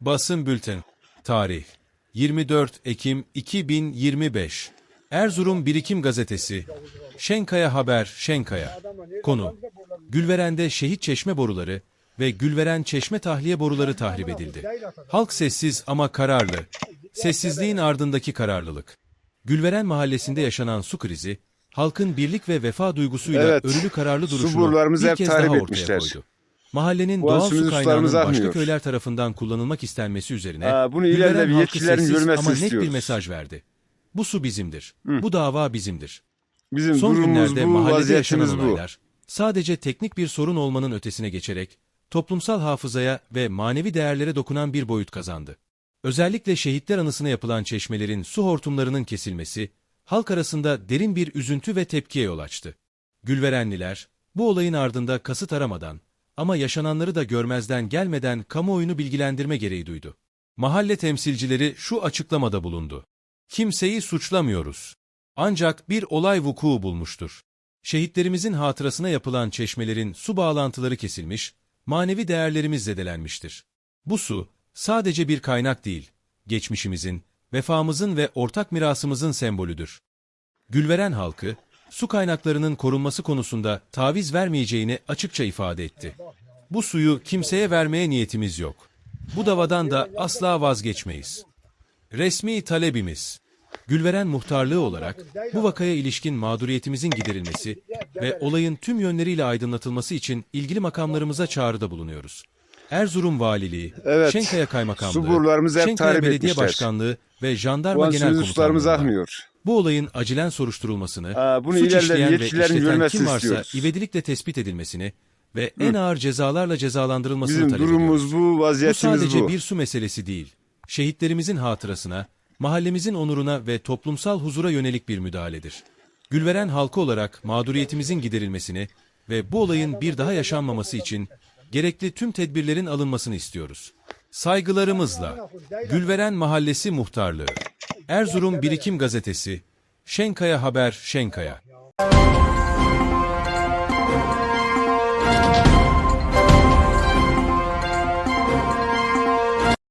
Basın Bülten Tarih 24 Ekim 2025 Erzurum Birikim Gazetesi Şenkaya Haber Şenkaya Konu Gülveren'de şehit çeşme boruları ve Gülveren çeşme tahliye boruları tahrip edildi. Halk sessiz ama kararlı. Sessizliğin ardındaki kararlılık. Gülveren mahallesinde yaşanan su krizi, halkın birlik ve vefa duygusuyla Evet, örülü kararlı duruşunu bir kez daha ortaya etmişler. koydu. Mahallenin doğal su kaynağının başka akmıyor. köyler tarafından kullanılmak istenmesi üzerine Aa, bunu ileride bir yetkililerin görmesini ama net bir mesaj verdi. Bu su bizimdir. Bu dava bizimdir. Bizim Son günlerde bu, mahallede yaşanan bu. olaylar sadece teknik bir sorun olmanın ötesine geçerek toplumsal hafızaya ve manevi değerlere dokunan bir boyut kazandı. Özellikle şehitler anısına yapılan çeşmelerin su hortumlarının kesilmesi halk arasında derin bir üzüntü ve tepkiye yol açtı. Gülverenliler bu olayın ardında kasıt aramadan ama yaşananları da görmezden gelmeden kamuoyunu bilgilendirme gereği duydu. Mahalle temsilcileri şu açıklamada bulundu. Kimseyi suçlamıyoruz. Ancak bir olay vuku bulmuştur. Şehitlerimizin hatırasına yapılan çeşmelerin su bağlantıları kesilmiş, manevi değerlerimiz zedelenmiştir. Bu su sadece bir kaynak değil, geçmişimizin, vefamızın ve ortak mirasımızın sembolüdür. Gülveren halkı, su kaynaklarının korunması konusunda taviz vermeyeceğini açıkça ifade etti. Bu suyu kimseye vermeye niyetimiz yok. Bu davadan da asla vazgeçmeyiz. Resmi talebimiz, Gülveren muhtarlığı olarak bu vakaya ilişkin mağduriyetimizin giderilmesi ve olayın tüm yönleriyle aydınlatılması için ilgili makamlarımıza çağrıda bulunuyoruz. Erzurum Valiliği, Evet, Şenkaya Kaymakamlığı, Şenkaya Belediye etmişler. Başkanlığı ve Jandarma an Genel Komutanlığı'nda akmıyor. bu olayın acilen soruşturulmasını, Aa, bunu suç işleyen ve yetkililerin işleten görmesini kim varsa istiyoruz. ivedilikle tespit edilmesini ve en ağır cezalarla cezalandırılmasını Bizim talep durumumuz ediyoruz. bu, Bu vaziyetimiz sadece bu. bir su meselesi değil. Şehitlerimizin hatırasına, mahallemizin onuruna ve toplumsal huzura yönelik bir müdahaledir. Gülveren halkı olarak mağduriyetimizin giderilmesini ve bu olayın bir daha yaşanmaması için gerekli tüm tedbirlerin alınmasını istiyoruz. Saygılarımızla Gülveren Mahallesi Muhtarlığı Erzurum Birikim Gazetesi Şenkaya Haber Şenkaya